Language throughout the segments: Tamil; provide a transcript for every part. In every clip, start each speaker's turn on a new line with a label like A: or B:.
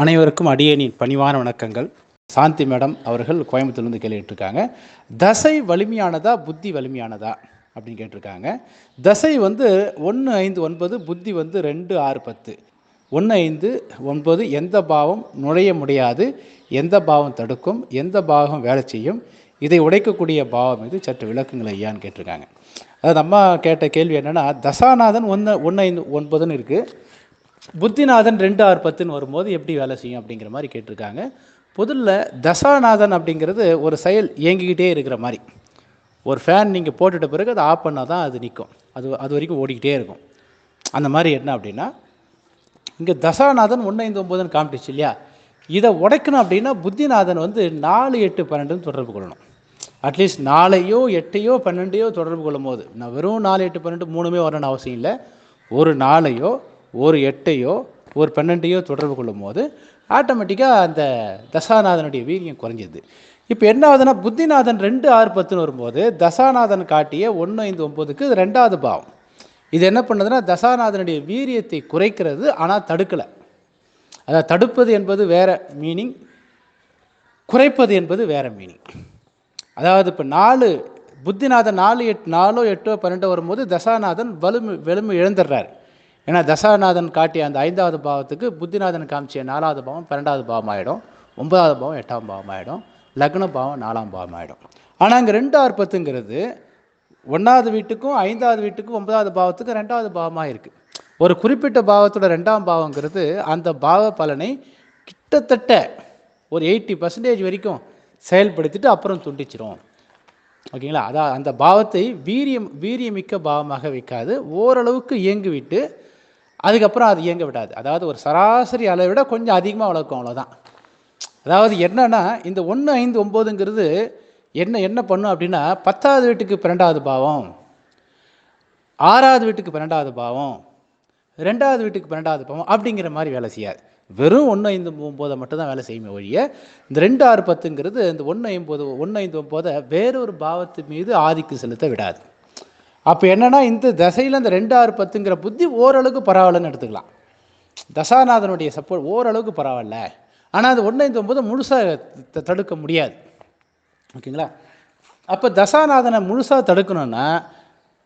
A: அனைவருக்கும் அடியேனின் பணிவான வணக்கங்கள். சாந்தி மேடம் அவர்கள் கோயம்புத்தூர்லேருந்து கேட்டுருக்காங்க தசை வலிமையானதா புத்தி வலிமையானதா? அப்படின்னு கேட்டிருக்காங்க. தசை வந்து ஒன்று ஐந்து ஒன்பது புத்தி வந்து ரெண்டு ஆறு பத்து. ஒன்று ஐந்து ஒன்பது எந்த பாவம் நுழைய முடியாது. எந்த பாவம் தடுக்கும் எந்த பாவம் வேலை செய்யும்? இதை உடைக்கக்கூடிய பாவம் இது சற்று விளக்குங்கள் ஐயான்னு கேட்டிருக்காங்க. அதாவது அம்மா கேட்ட கேள்வி என்னென்னா தசாநாதன் ஒன்று ஒன்று ஐந்து ஒன்பதுன்னு இருக்குது புத்திநாதன் ரெண்டு ஆறு பத்துன்னு வரும்போது எப்படி வேலை செய்யும் அப்படிங்கிற மாதிரி கேட்டிருக்காங்க. பொதுவில் தசாநாதன் அப்படிங்கிறது ஒரு செயல் இயங்கிக்கிட்டே இருக்கிற மாதிரி. ஒரு ஃபேன் நீங்கள் போட்டுட்ட பிறகு அதை ஆஃப் பண்ணால் தான் அது நிற்கும் அது அது வரைக்கும் ஓடிக்கிட்டே இருக்கும். அந்த மாதிரி என்ன அப்படின்னா இங்கே தசாநாதன் ஒன்று ஐந்து ஒம்பதுன்னு காமிட்டுச்சு இல்லையா? இதை உடைக்கணும் அப்படின்னா புத்திநாதன் வந்து நாலு எட்டு பன்னெண்டுன்னு தொடர்பு கொள்ளணும். அட்லீஸ்ட் நாலையோ எட்டையோ பன்னெண்டையோ தொடர்பு கொள்ளும் போது நான் வெறும் நாலு எட்டு பன்னெண்டு மூணுமே வரணும்னு அவசியம் இல்லை. ஒரு நாலையோ ஒரு எட்டையோ ஒரு பன்னெண்டையோ தொடர்பு கொள்ளும் போது ஆட்டோமேட்டிக்காக அந்த தசாநாதனுடைய வீரியம் குறைஞ்சிது. இப்போ என்ன ஆகுதுன்னா புத்திநாதன் ரெண்டு ஆறு பத்துன்னு வரும்போது தசாநாதன் காட்டிய ஒன்று ஐந்து ஒம்பதுக்கு ரெண்டாவது பாவம். இது என்ன பண்ணுதுன்னா தசாநாதனுடைய வீரியத்தை குறைக்கிறது ஆனால் தடுக்கலை. அதாவது தடுப்பது என்பது வேற மீனிங் குறைப்பது என்பது வேற மீனிங் அதாவது இப்போ நாலு புத்திநாதன் நாலு எட் நாலோ எட்டோ பன்னெண்டோ வரும்போது தசாநாதன் வலுமை வலிமை இழந்துடுறாரு. ஏன்னா தசாநாதன் காட்டிய அந்த ஐந்தாவது பாவத்துக்கு புத்திநாதன் காமிச்சிய நாலாவது பாவம் பன்னெண்டாவது பாவம் ஆகிடும் ஒன்பதாவது பாவம் எட்டாம் பாவம் ஆகிடும் லக்ன பாவம் நாலாம் பாவம் ஆகிடும் ஆனால் அங்கே ரெண்டு அற்பத்துங்கிறது ஒன்றாவது வீட்டுக்கும் ஐந்தாவது வீட்டுக்கும் ஒன்பதாவது பாவத்துக்கும் ரெண்டாவது பாவமாக இருக்குது ஒரு குறிப்பிட்ட பாவத்தோட ரெண்டாம் பாவங்கிறது அந்த பாவ பலனை கிட்டத்தட்ட ஒரு எயிட்டி பர்சன்டேஜ் வரைக்கும் செயல்படுத்திட்டு அப்புறம் துண்டிச்சிரும். ஓகேங்களா? அதான் அந்த பாவத்தை வீரியம் வீரியமிக்க பாவமாக வைக்காது ஓரளவுக்கு இயங்கிவிட்டு அதுக்கப்புறம் அது இயங்க விடாது. அதாவது ஒரு சராசரி அளவை விட கொஞ்சம் அதிகமாக வளர்க்கும் அவ்வளோதான் அதாவது என்னன்னா இந்த ஒன்று ஐந்து ஒம்போதுங்கிறது என்ன என்ன பண்ணும் அப்படின்னா பத்தாவது வீட்டுக்கு பன்னெண்டாவது பாவம் ஆறாவது வீட்டுக்கு பன்னெண்டாவது பாவம் ரெண்டாவது வீட்டுக்கு பன்னெண்டாவது பாவம் அப்படிங்கிற மாதிரி வேலை செய்யாது. வெறும் ஒன்று ஐந்து ஒம்போதை மட்டும் தான் வேலை செய்யுமே ஒழிய இந்த ரெண்டு ஆறு பத்துங்கிறது இந்த ஒன்று ஐம்பது ஒன்று ஐந்து ஒம்போதை வேறொரு பாவத்து மீது ஆதிக்கம் செலுத்த விடாது. அப்போ என்னன்னா இந்த தசையில் இந்த ரெண்டு ஆறு பத்துங்கிற புத்தி ஓரளவுக்கு பரவாயில்லன்னு எடுத்துக்கலாம். தசாநாதனுடைய சப்போர்ட் ஓரளவுக்கு பரவாயில்ல. ஆனால் அது ஒன்று இந்த ஒம்பது முழுசாக த- தடுக்க முடியாது. ஓகேங்களா? அப்போ தசாநாதனை முழுசாக தடுக்கணும்னா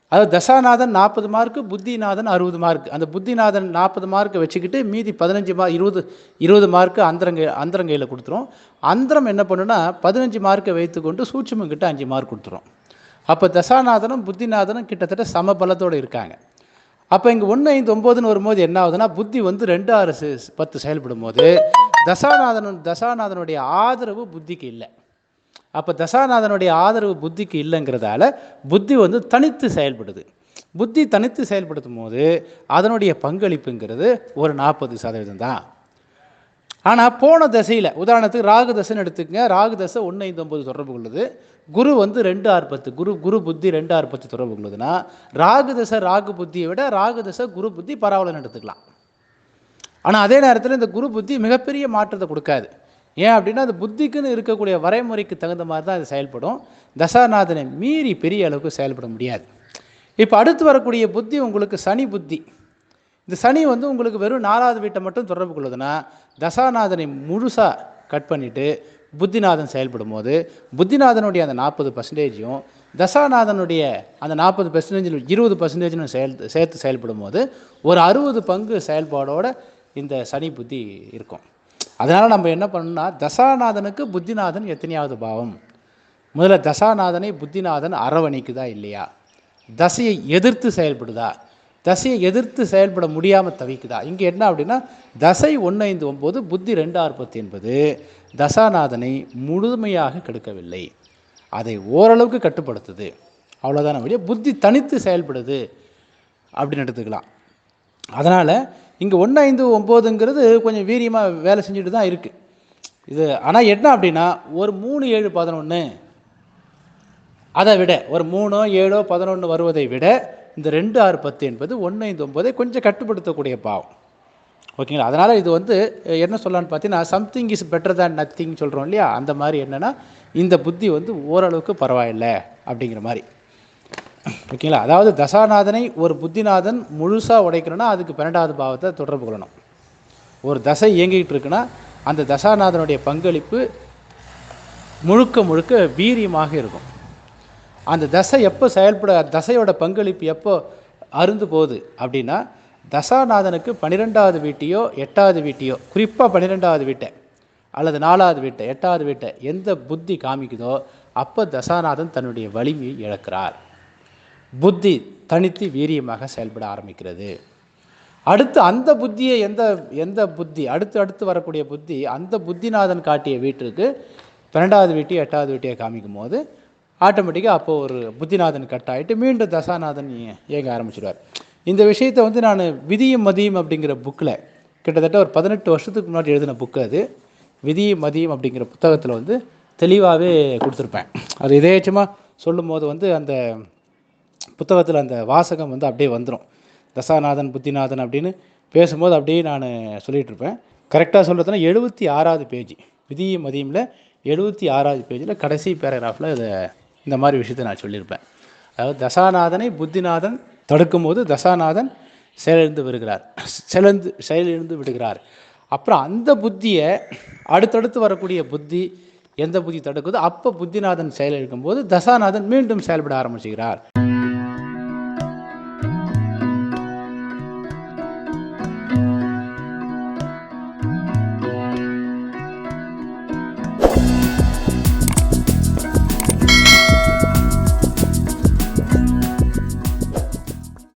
A: அது தசாநாதன் நாற்பது மார்க்கு புத்திநாதன் அறுபது மார்க் அந்த புத்திநாதன் நாற்பது மார்க்கை வச்சுக்கிட்டு மீதி பதினஞ்சு மார்க் இருபது இருபது மார்க்கு அந்தரங்க அந்தரங்கையில் கொடுத்துரும். அந்தரம் என்ன பண்ணுன்னா பதினஞ்சு மார்க்கை வைத்துக்கொண்டு சூட்சமங்கிட்ட அஞ்சு மார்க் கொடுத்துரும். அப்போ தசாநாதனும் புத்திநாதனும் கிட்டத்தட்ட சம பலத்தோடு இருக்காங்க. அப்போ இங்கே ஒன்று ஐந்து ஒம்போதுன்னு வரும்போது என்ன ஆகுதுன்னா புத்தி வந்து ரெண்டு ஆறு பத்து செயல்படும் போது தசாநாதன் தசாநாதனுடைய ஆதரவு புத்திக்கு இல்லை. அப்போ தசாநாதனுடைய ஆதரவு புத்திக்கு இல்லைங்கிறதால புத்தி வந்து தனித்து செயல்படுது. புத்தி தனித்து செயல்படுத்தும் போது அதனுடைய பங்களிப்புங்கிறது ஒரு நாற்பது சதவீதம் தான் ஆனால் போன தசையில் உதாரணத்துக்கு ராகு தசைன்னு எடுத்துக்கங்க ராகு தசை ஒன்று ஐந்து ஒம்பது தொடர்பு கொள்ளுது. குரு வந்து ரெண்டு ஆறு பத்து குரு குரு புத்தி ரெண்டு ஆறு பத்து தொடர்பு கொள்ளுதுன்னா ராகு தசை ராகு புத்தியை விட ராகு தசை குரு புத்தி பரவாயில்லன்னு எடுத்துக்கலாம். ஆனால் அதே நேரத்தில் இந்த குரு புத்தி மிகப்பெரிய மாற்றத்தை கொடுக்காது. ஏன் அப்படின்னா அந்த புத்திக்குன்னு இருக்கக்கூடிய வரைமுறைக்கு தகுந்த மாதிரி தான் அது செயல்படும். தசாநாதனை மீறி பெரிய அளவுக்கு செயல்பட முடியாது. இப்போ அடுத்து வரக்கூடிய புத்தி உங்களுக்கு சனி புத்தி. இந்த சனி வந்து உங்களுக்கு வெறும் நாலாவது வீட்டை மட்டும் தொடர்பு கொள்ளுதுன்னா தசாநாதனை முழுசாக கட் பண்ணிவிட்டு புத்திநாதன் செயல்படும் போது புத்திநாதனுடைய அந்த நாற்பது பர்சன்டேஜையும் தசாநாதனுடைய அந்த நாற்பது பர்சன்டேஜில் இருபது பர்சன்டேஜ்னு செயல் சேர்த்து செயல்படும் போது ஒரு அறுபது பங்கு செயல்பாடோட இந்த சனி புத்தி இருக்கும். அதனால் நம்ம என்ன பண்ணணும்னா தசாநாதனுக்கு புத்திநாதன் எத்தனையாவது பாவம்? முதல்ல தசாநாதனை புத்திநாதன் அரவணைக்குதா இல்லையா? தசையை எதிர்த்து செயல்படுதா? தசையை எதிர்த்து செயல்பட முடியாமல் தவிக்குதா? இங்கே என்ன அப்படின்னா தசை ஒன்று ஐந்து ஒம்பது புத்தி ரெண்டு ஆறு என்பது தசாநாதனை முழுமையாக கெடுக்கவில்லை. அதை ஓரளவுக்கு கட்டுப்படுத்துது. அவ்வளோதான வழிய புத்தி தனித்து செயல்படுது அப்படின்னு எடுத்துக்கலாம். அதனால் இங்கே ஒன்று ஐந்து ஒம்போதுங்கிறது கொஞ்சம் வீரியமாக வேலை செஞ்சுட்டு தான் இருக்குது இது ஆனால் என்ன அப்படின்னா ஒரு மூணு ஏழு பதினொன்று அதை விட ஒரு மூணோ ஏழோ பதினொன்று வருவதை விட இந்த ரெண்டு ஆறு பத்து என்பது ஒன்று ஐந்து ஒம்பதை கொஞ்சம் கட்டுப்படுத்தக்கூடிய பாவம். ஓகேங்களா? அதனால் இது வந்து என்ன சொல்லலான்னு பார்த்தீங்கன்னா something is better than nothing சொல்கிறோம் இல்லையா? அந்த மாதிரி என்னென்னா இந்த புத்தி வந்து ஓரளவுக்கு பரவாயில்லை அப்படிங்கிற மாதிரி. ஓகேங்களா? அதாவது தசாநாதனை ஒரு புத்திநாதன் முழுசாக உடைக்கணும்னா அதுக்கு பன்னெண்டாவது பாவத்தை தொடர்பு கொள்ளணும். ஒரு தசை இயங்கிக்கிட்டு இருக்குன்னா அந்த தசாநாதனுடைய பங்களிப்பு முழுக்க முழுக்க வீரியமாக இருக்கும். அந்த தசை எப்போ செயல்பட தசையோட பங்களிப்பு எப்போ அருந்து போகுது அப்படின்னா தசாநாதனுக்கு பன்னிரெண்டாவது வீட்டையோ எட்டாவது வீட்டையோ குறிப்பாக பன்னிரெண்டாவது வீட்டை அல்லது நாலாவது வீட்டை எட்டாவது வீட்டை எந்த புத்தி காமிக்குதோ அப்போ தசாநாதன் தன்னுடைய வலிமையை இழக்கிறார். புத்தி தனித்து வீரியமாக செயல்பட ஆரம்பிக்கிறது. அடுத்து அந்த புத்தியை எந்த எந்த புத்தி அடுத்து அடுத்து வரக்கூடிய புத்தி அந்த புத்திநாதன் காட்டிய வீட்டிற்கு பன்னெண்டாவது வீட்டையும் எட்டாவது வீட்டையை காமிக்கும் போது ஆட்டோமேட்டிக்காக அப்போ ஒரு புத்திநாதன் கட் ஆகிட்டு மீண்டும் தசாநாதன் இயங்க ஆரம்பிச்சிடுவார் இந்த விஷயத்தை வந்து நான் விதியும் மதியம் அப்படிங்கிற புக்கில் கிட்டத்தட்ட ஒரு பதினெட்டு வருஷத்துக்கு முன்னாடி எழுதின புக்கு அது. விதியும் மதியம் அப்படிங்கிற புத்தகத்தில் வந்து தெளிவாகவே கொடுத்துருப்பேன். அது எதேச்சமாக சொல்லும் போது வந்து அந்த புத்தகத்தில் அந்த வாசகம் வந்து அப்படியே வந்துடும் தசாநாதன் புத்திநாதன் அப்படின்னு பேசும்போது அப்படியே நான் சொல்லிகிட்டு இருப்பேன் கரெக்டாக சொல்கிறதுனா எழுபத்தி ஆறாவது பேஜ். விதியும் மதியமில் எழுபத்தி ஆறாவது பேஜில் கடைசி பேராகிராஃபில் இதை இந்த மாதிரி விஷயத்தை நான் சொல்லியிருப்பேன். அதாவது தசாநாதனை புத்திநாதன் தடுக்கும்போது தசாநாதன் செயலிழந்து வருகிறார் செயலிழந்து செயலிழந்து விடுகிறார். அப்புறம் அந்த புத்தியை அடுத்தடுத்து வரக்கூடிய புத்தி எந்த புத்தி தடுக்குதோ அப்போ புத்திநாதன் செயலிழக்கும் போது தசாநாதன் மீண்டும் செயல்பட ஆரம்பிச்சுகிறார்.